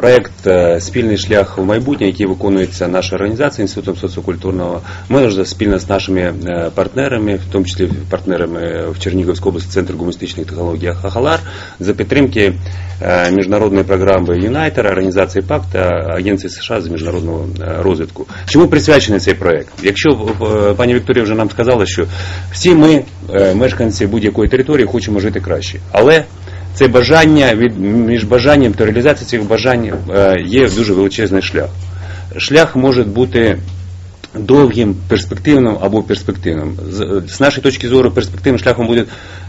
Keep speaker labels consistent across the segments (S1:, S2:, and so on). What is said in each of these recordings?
S1: Проект е, Спільний шлях в майбутнє, який виконується нашою організацією Інститутом соціокультурного, ми спільно з нашими е, партнерами, в тому числі партнерами в Чернігівській області Центр гуманістичних технологій Хахалар, за підтримки е, міжнародної програми Юнайтер, організації ПАК та Агенції США з міжнародного е, розвитку. Чому присвячений цей проект? Якщо пані Вікторія вже нам сказала, що всі ми, мешканці будь-якої території, хочемо жити краще, але це бажання від між бажанням та реалізацією цих бажань е, є дуже величезний шлях. Шлях може бути довгим, перспективним або перспективним. З, з нашої точки зору, перспективним шляхом буде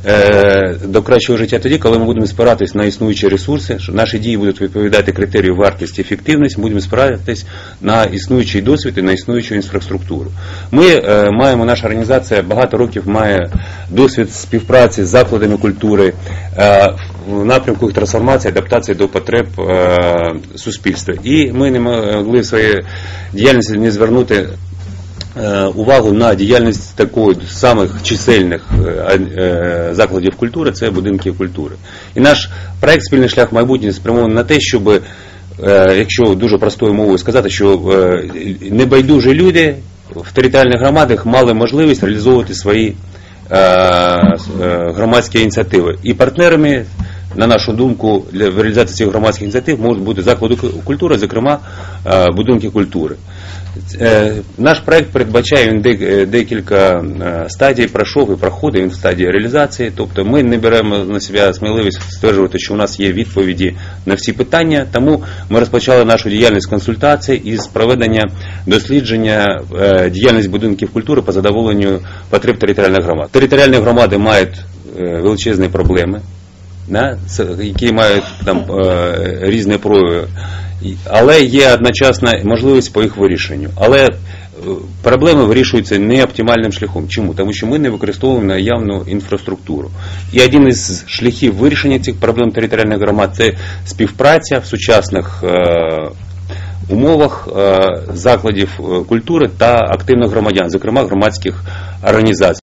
S1: е, до кращого життя тоді, коли ми будемо спиратись на існуючі ресурси, що наші дії будуть відповідати критерію вартості, ефективність, будемо спиратись на існуючий досвід і на існуючу інфраструктуру. Ми е, маємо, наша організація багато років має досвід співпраці з закладами культури е, в напрямку їх трансформації, адаптації до потреб е, суспільства. І ми не могли в своїй діяльності не звернути е, увагу на діяльність такої самих чисельних е, е, закладів культури, це будинки культури. І наш проект Спільний шлях майбутнє спрямований на те, щоб, якщо дуже простою мовою сказати, що небайдужі люди в територіальних громадах мали можливість реалізовувати свої громадські ініціативи. І партнерами, на нашу думку, для реалізації цих громадських ініціатив можуть бути заклади культури, зокрема е, будинки культури. Е, Наш проект передбачає він е, декілька стадій, пройшов і проходить він в стадії реалізації. Тобто ми не беремо на себе сміливість стверджувати, що у нас є відповіді на всі питання. Тому ми розпочали нашу діяльність консультацій із проведення дослідження діяльність будинків культури по задоволенню потреб територіальних громад. Територіальні громади мають величезні проблеми да, які мають там е, різні прояви, але є одночасна можливість по їх вирішенню. Але е, проблеми вирішуються не оптимальним шляхом. Чому? Тому що ми не використовуємо наявну інфраструктуру. І один із шляхів вирішення цих проблем територіальних громад це співпраця в сучасних. е, Умовах закладів культури та активних громадян, зокрема громадських організацій.